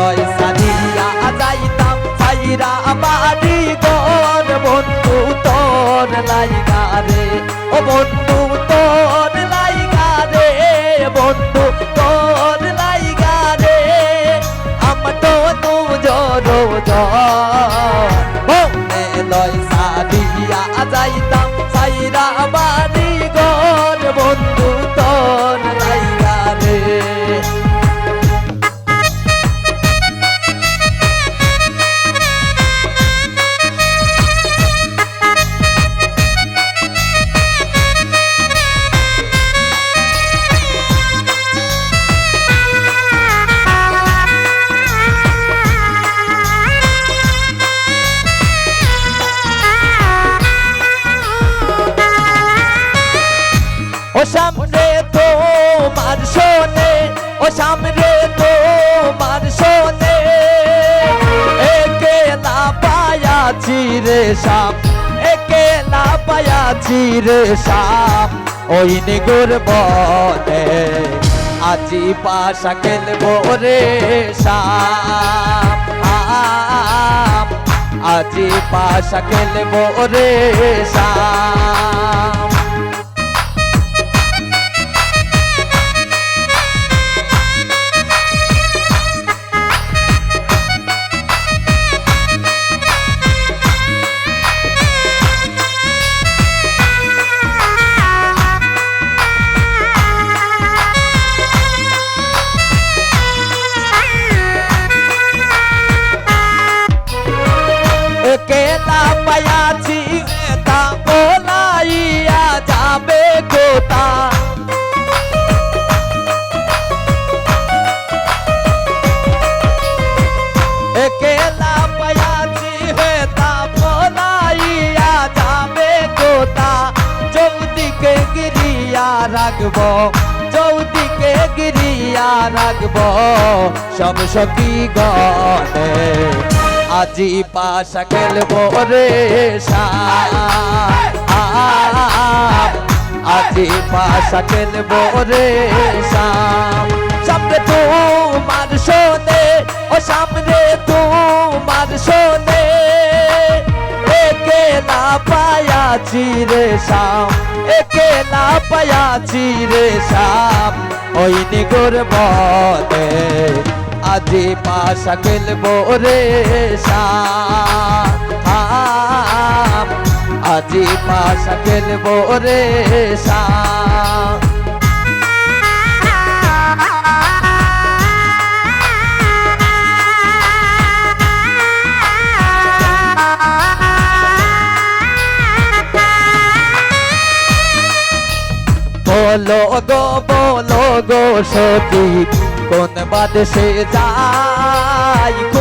লয় সারিয়া যাইতাম সাইরা বাড়ি গন বন্ধু তোর লাইগা রে। ও বন্ধু তোর লাইগা রে বন্ধু তোর লাইগা রে। আমার তো তুজর লয় সারিয়া যাইতাম ও সামনে তো মার শোনে ও সামনে তো মার শোনে একেলা পায়াছি রে শাম একেলা পায়াছি রে শাম ওই নিগুর বনে আজি পাশা খেলব রে আম, আজি পাশা খেলব রে শাম রাখব। চৌদিকে গিরিয়া রাখব। সব সখী গনে আজি পাশা খেলব রে আজি পাশা খেলব রে শাম সামনে তোমার শোনে। ও সামনে তোমার শোনে। একেলা পায়াছি রে শাম একেলা পায়াছি রে শাম ওই নিগর বনে আজি পাশা খেলব রে শাম আজি পাশা খেলব রে শাম বলো গো বলো গো সতী কোন বাদ সে যায় কোন